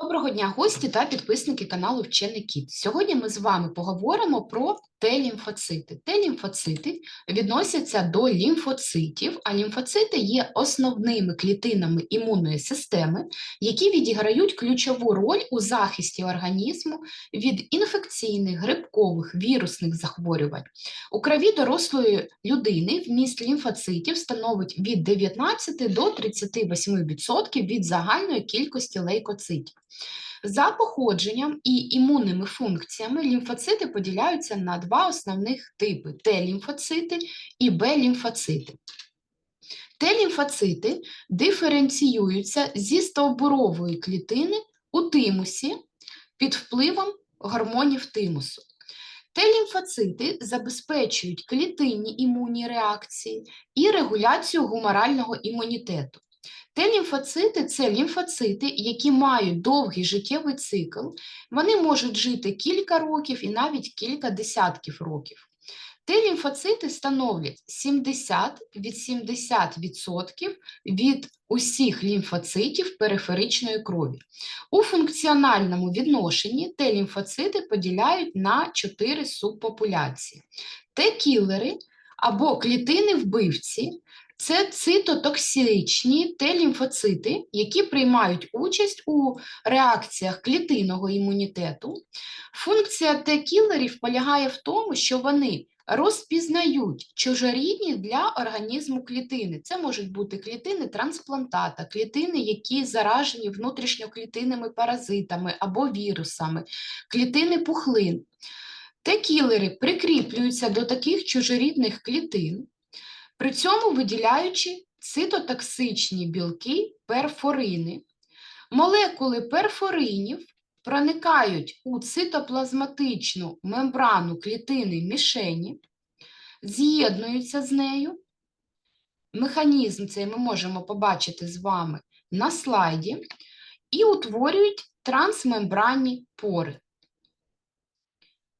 Доброго дня, гості та підписники каналу Вчений Кіт. Сьогодні ми з вами поговоримо про Т-лімфоцити. Т-лімфоцити відносяться до лімфоцитів, а лімфоцити є основними клітинами імунної системи, які відіграють ключову роль у захисті організму від інфекційних, грибкових, вірусних захворювань. У крові дорослої людини вміст лімфоцитів становить від 19 до 38% від загальної кількості лейкоцитів. За походженням і імунними функціями лімфоцити поділяються на два основних типи: Т-лімфоцити і Б-лімфоцити. Т-лімфоцити диференціюються зі стовбурової клітини у тимусі під впливом гормонів тимусу. Т-лімфоцити забезпечують клітинні імунні реакції і регуляцію гуморального імунітету. Т-лімфоцити це лімфоцити, які мають довгий життєвий цикл. Вони можуть жити кілька років і навіть кілька десятків років. Т-лімфоцити становлять 70 від 70% від усіх лімфоцитів периферичної крові. У функціональному відношенні Т-лімфоцити поділяють на 4 субпопуляції. Т-кілери або клітини-вбивці це цитотоксичні Т-лімфоцити, які приймають участь у реакціях клітинного імунітету. Функція Т-кілерів полягає в тому, що вони розпізнають чужорідні для організму клітини. Це можуть бути клітини трансплантата, клітини, які заражені внутрішньоклітинними паразитами або вірусами, клітини пухлин. Т-кілери прикріплюються до таких чужорідних клітин при цьому виділяючи цитотоксичні білки перфорини. Молекули перфоринів проникають у цитоплазматичну мембрану клітини мішені, з'єднуються з нею. Механізм цей ми можемо побачити з вами на слайді, і утворюють трансмембранні пори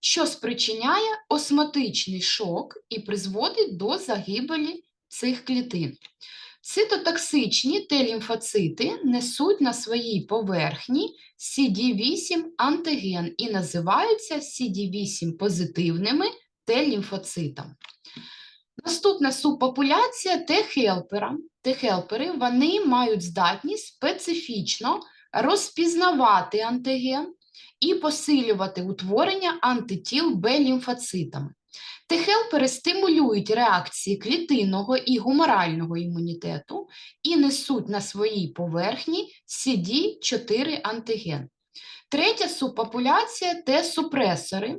що спричиняє осмотичний шок і призводить до загибелі цих клітин. Цитотоксичні Т-лімфоцити несуть на своїй поверхні CD8 антиген і називаються CD8 позитивними Т-лімфоцитами. Наступна субпопуляція Т-хелпера. Т-хелпери мають здатність специфічно розпізнавати антиген і посилювати утворення антитіл Б-лімфоцитами. Т-хелпери стимулюють реакції клітинного і гуморального імунітету і несуть на своїй поверхні CD4 антиген. Третя субпопуляція Т-супресори.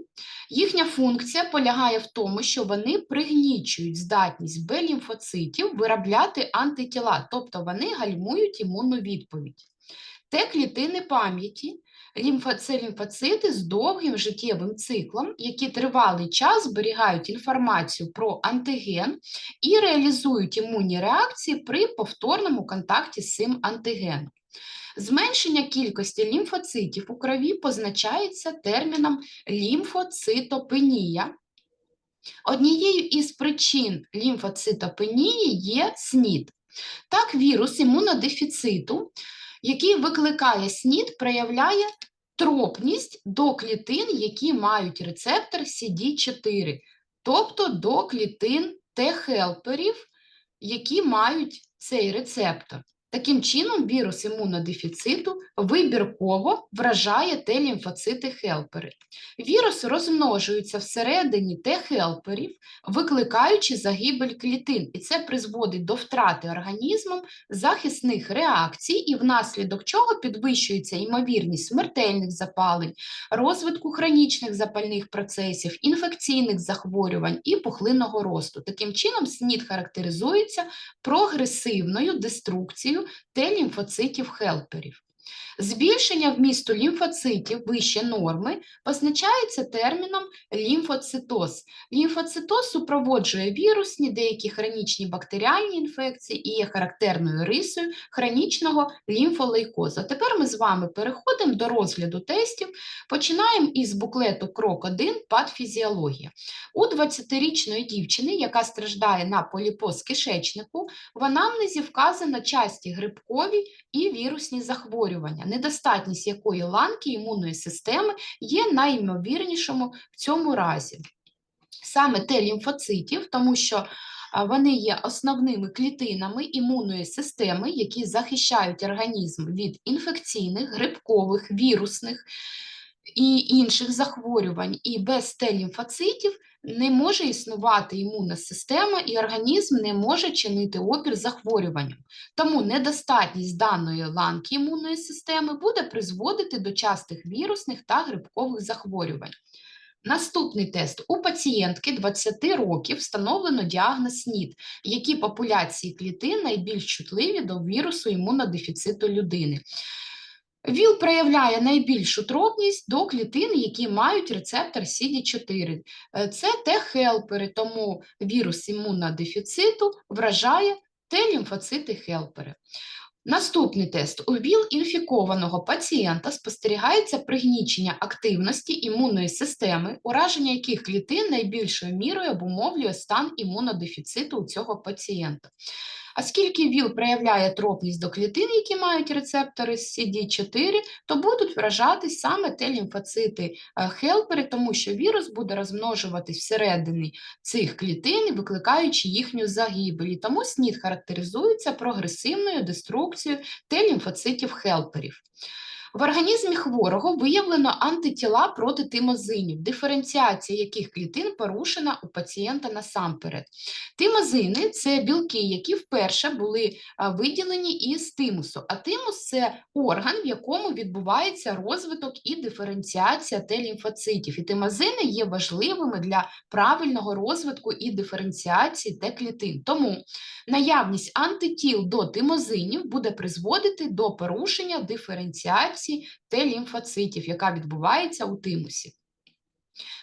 Їхня функція полягає в тому, що вони пригнічують здатність Б-лімфоцитів виробляти антитіла, тобто вони гальмують імунну відповідь. Т-клітини пам'яті це лімфоцити з довгим життєвим циклом, які тривалий час зберігають інформацію про антиген і реалізують імунні реакції при повторному контакті з цим антигеном. Зменшення кількості лімфоцитів у крові позначається терміном лімфоцитопенія. Однією із причин лімфоцитопенії є СНІД. Так, вірус імунодефіциту який викликає СНІД, проявляє тропність до клітин, які мають рецептор CD4, тобто до клітин Т-хелперів, які мають цей рецептор. Таким чином, вірус імунодефіциту вибірково вражає Т-лімфоцити хелпери. Вірус розмножується всередині Т-хелперів, викликаючи загибель клітин, і це призводить до втрати організмом захисних реакцій, і внаслідок чого підвищується ймовірність смертельних запалень, розвитку хронічних запальних процесів, інфекційних захворювань і пухлинного росту. Таким чином, СНІД характеризується прогресивною деструкцією Т-лімфоцитів хелперів. Збільшення вмісту лімфоцитів вище норми позначається терміном лімфоцитоз. Лімфоцитоз супроводжує вірусні, деякі хронічні бактеріальні інфекції і є характерною рисою хронічного лімфолейкозу. Тепер ми з вами переходимо до розгляду тестів. Починаємо із буклету Крок 1 патфізіологія. У 20-річної дівчини, яка страждає на поліпоз кишечнику, в анамнезі вказано часті грибкові і вірусні захворювання. Недостатність якої ланки імунної системи є найімовірнішому в цьому разі. Саме Т-лімфоцитів, тому що вони є основними клітинами імунної системи, які захищають організм від інфекційних, грибкових, вірусних і інших захворювань. І без Т-лімфоцитів не може існувати імунна система, і організм не може чинити опір захворюванням. Тому недостатність даної ланки імунної системи буде призводити до частих вірусних та грибкових захворювань. Наступний тест. У пацієнтки 20 років встановлено діагноз СНІД, які популяції клітин найбільш чутливі до вірусу імунодефіциту людини. ВІЛ проявляє найбільшу тропність до клітин, які мають рецептор CD4. Е, Це Т-хелпери, тому вірус імунодефіциту вражає Т-лімфоцити-хелпери. Наступний тест. У ВІЛ-інфікованого пацієнта спостерігається пригнічення активності імунної системи, ураження яких клітин найбільшою мірою обумовлює стан імунодефіциту у цього пацієнта. Оскільки ВІЛ проявляє тропність до клітин, які мають рецептори CD4, то будуть вражатись саме Т-лімфоцити е, хелпери, тому що вірус буде розмножуватись всередині цих клітин, викликаючи їхню загибель. І Тому СНІД характеризується прогресивною деструкцією Т-лімфоцитів хелперів. В організмі хворого виявлено антитіла проти тимозинів, диференціація яких клітин порушена у пацієнта насамперед. Тимозини це білки, які вперше були виділені із тимусу. А тимус це орган, в якому відбувається розвиток і диференціація Т-лімфоцитів. І тимозини є важливими для правильного розвитку і диференціації Т-клітин. Тому наявність антитіл до тимозинів буде призводити до порушення диференціації Т-лімфоцитів, яка відбувається у тимусі.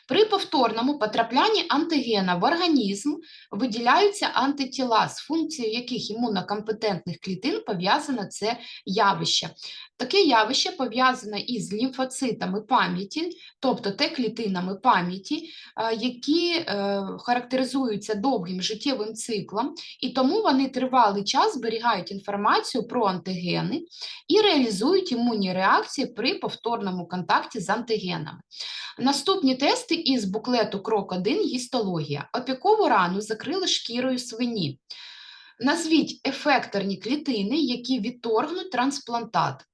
При повторному потраплянні антигена в організм виділяються антитіла, з функцією яких імунокомпетентних клітин пов'язане це явище. Таке явище пов'язане із лімфоцитами пам'яті, тобто Т-клітинами пам'яті, е, які е, характеризуються довгим життєвим циклом, і тому вони тривалий час зберігають інформацію про антигени і реалізують імунні реакції при повторному контакті з антигенами. Наступні тести із буклету Крок 1 гістологія. Опікову рану закрили шкірою свині. Назвіть ефекторні клітини, які відторгнуть трансплантат.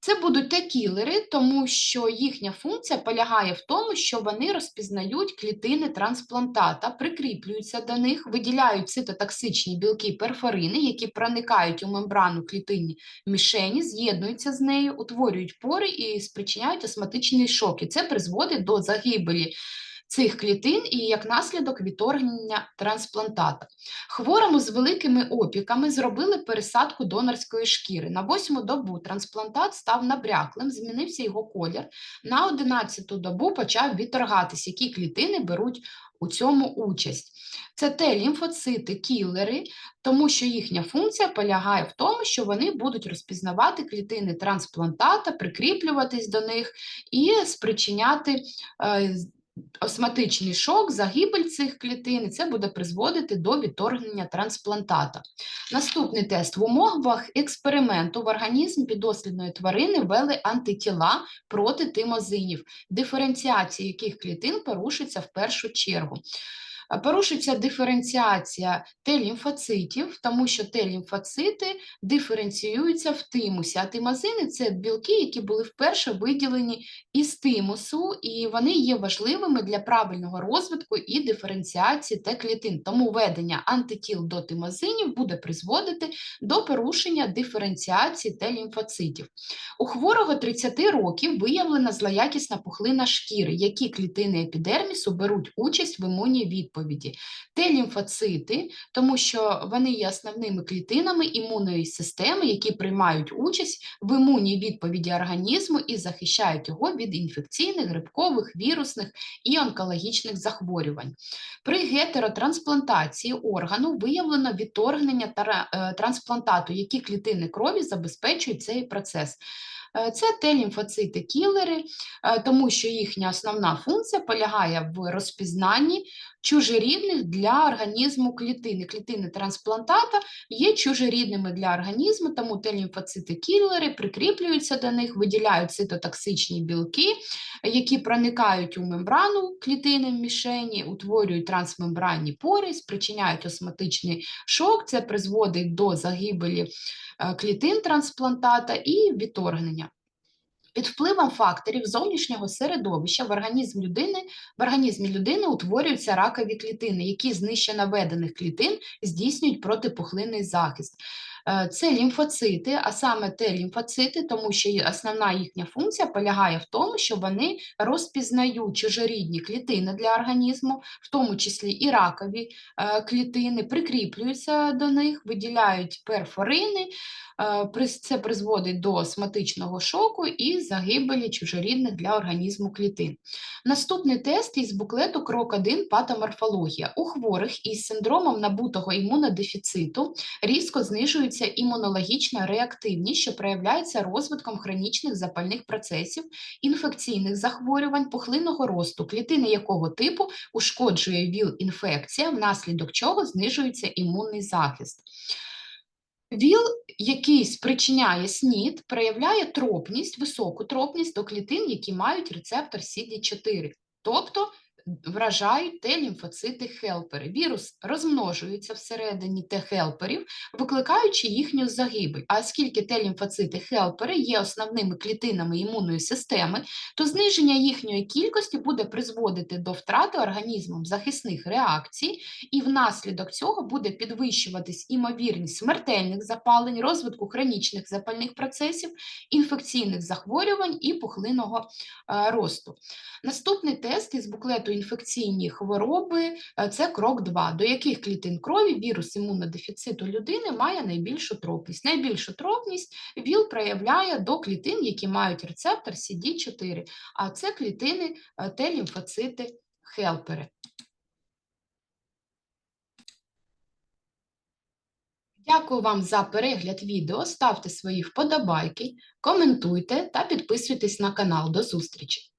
Це будуть Т-кілери, тому що їхня функція полягає в тому, що вони розпізнають клітини трансплантата, прикріплюються до них, виділяють цитотоксичні білки перфорини, які проникають у мембрану клітинні мішені, з'єднуються з нею, утворюють пори і спричиняють осматичний шок. І це призводить до загибелі цих клітин і як наслідок відторгнення трансплантата. Хворому з великими опіками зробили пересадку донорської шкіри. На восьму добу трансплантат став набряклим, змінився його колір. На одинадцяту добу почав відторгатись, які клітини беруть у цьому участь. Це те лімфоцити, кілери, тому що їхня функція полягає в тому, що вони будуть розпізнавати клітини трансплантата, прикріплюватись до них і спричиняти е, осматичний шок, загибель цих клітин, і це буде призводити до відторгнення трансплантата. Наступний тест в умовах експерименту в організм підослідної тварини ввели антитіла проти тимозинів, диференціація яких клітин порушиться в першу чергу. Порушиться диференціація Т-лімфоцитів, тому що Т-лімфоцити диференціюються в тимусі, а тимозини це білки, які були вперше виділені із тимусу, і вони є важливими для правильного розвитку і диференціації Т-клітин. Тому введення антитіл до тимозинів буде призводити до порушення диференціації Т-лімфоцитів. У хворого 30 років виявлена злоякісна пухлина шкіри, які клітини епідермісу беруть участь в імунній відповіді відповіді. Т-лімфоцити, тому що вони є основними клітинами імунної системи, які приймають участь в імунній відповіді організму і захищають його від інфекційних, грибкових, вірусних і онкологічних захворювань. При гетеротрансплантації органу виявлено відторгнення е, трансплантату, які клітини крові забезпечують цей процес. Е, це Т-лімфоцити кілери, е, тому що їхня основна функція полягає в розпізнанні чужорідних для організму клітини. Клітини трансплантата є чужорідними для організму, тому Т-лімфоцити кілери прикріплюються до них, виділяють цитотоксичні білки, які проникають у мембрану клітини в мішені, утворюють трансмембранні пори, спричиняють осмотичний шок. Це призводить до загибелі е, клітин трансплантата і відторгнення. Під впливом факторів зовнішнього середовища в організм людини в організмі людини утворюються ракові клітини, які з нижче наведених клітин здійснюють протипухлинний захист. Е, Це лімфоцити, а саме Т-лімфоцити, тому що основна їхня функція полягає в тому, що вони розпізнають чужорідні клітини для організму, в тому числі і ракові е, клітини, прикріплюються до них, виділяють перфорини, Е, Це призводить до осмотичного шоку і загибелі чужорідних для організму клітин. Наступний тест із буклету крок 1 патоморфологія. У хворих із синдромом набутого імунодефіциту різко знижується імунологічна реактивність, що проявляється розвитком хронічних запальних процесів, інфекційних захворювань, пухлинного росту, клітини якого типу ушкоджує ВІЛ-інфекція, внаслідок чого знижується імунний захист. ВІЛ, який спричиняє СНІД, проявляє тропність, високу тропність до клітин, які мають рецептор CD4, тобто вражають Т-лімфоцити хелпери. Вірус розмножується всередині Т-хелперів, викликаючи їхню загибель. А оскільки Т-лімфоцити хелпери є основними клітинами імунної системи, то зниження їхньої кількості буде призводити до втрати організмом захисних реакцій, і внаслідок цього буде підвищуватись імовірність смертельних запалень, розвитку хронічних запальних процесів, інфекційних захворювань і пухлинного е, росту. Наступний тест із буклету інфекційні хвороби е, це крок 2, до яких клітин крові вірус імунодефіциту людини має найбільшу тропність. Найбільшу тропність ВІЛ проявляє до клітин, які мають рецептор CD4, а це клітини е, Т-лімфоцити хелпери. Дякую вам за перегляд відео. Ставте свої вподобайки, коментуйте та підписуйтесь на канал. До зустрічі!